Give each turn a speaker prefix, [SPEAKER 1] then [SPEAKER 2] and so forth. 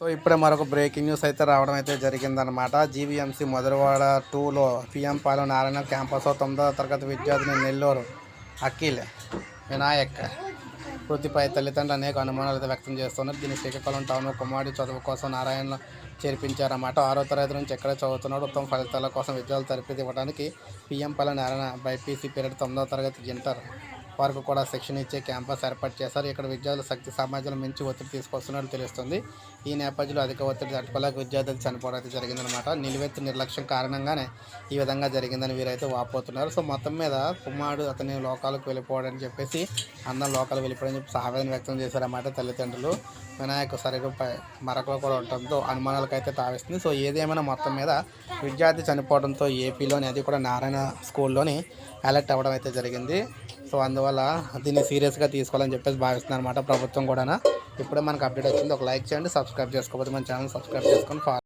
[SPEAKER 1] So ఇప్పుడే మరొక breaking news అయితే రావడం అయితే జరిగిందనమాట జీవీఎంసీ మధురవాడ టూలో పిఎం పాలెం నారాయణ క్యాంపస్లో తొమ్మిదవ తరగతి విద్యార్థిని నెల్లూరు అఖిల్ వినాయక్ వృత్తిపై తల్లిదండ్రులు అనేక అనుమానాలు అయితే వ్యక్తం చేస్తున్నారు. దీన్ని శ్రీకాకుళం టౌన్ కుమారుడి చదువు కోసం నారాయణ చేర్పించారన్నమాట. ఆరో తరగతి నుంచి ఎక్కడ చదువుతున్నాడు. ఉత్తమ ఫలితాల కోసం విద్యార్థులు తరపతి ఇవ్వడానికి PM Palem Narayana BiPC period తొమ్మిదో తరగతి ఇంటర్ వరకు కూడా శిక్షణ ఇచ్చే క్యాంపస్ ఏర్పాటు చేశారు. ఇక్కడ విద్యార్థులు శక్తి సమాజంలో మించి ఒత్తిడి తీసుకొస్తున్నట్లు తెలుస్తుంది. ఈ నేపథ్యంలో అధిక ఒత్తిడి తట్టుకోలేక విద్యార్థులు చనిపోవడం అయితే జరిగిందనమాట నిలువెత్తు నిర్లక్ష్యం కారణంగానే ఈ విధంగా జరిగిందని వీరైతే వాపోతున్నారు. సో మొత్తం మీద కుమారుడు అతని లోకాలకు వెళ్ళిపోవడని చెప్పేసి అందరం లోకాలు వెళ్ళిపోవడం చెప్పి సహాయం వ్యక్తం చేశారన్నమాట తల్లిదండ్రులు. వినాయక సరిగ్గా మరకలు కూడా ఉండటంతో అనుమానాలకు అయితే తావిస్తుంది. సో ఏదేమైనా మొత్తం మీద విద్యార్థి చనిపోవడంతో ఏపీలోని అది కూడా నారాయణ స్కూల్లోని అలర్ట్ అవ్వడం అయితే జరిగింది. సో అందువల్ల దీన్ని సీరియస్గా తీసుకోవాలని చెప్పేసి భావిస్తున్నారు అనమాట ప్రభుత్వం కూడా ఇప్పుడే మనకు అప్డేట్ వచ్చింది. ఒక లైక్ చేయండి సబ్స్క్రైబ్ చేసుకోకపోతే మన ఛానల్ సబ్స్క్రైబ్ చేసుకొని ఫాలో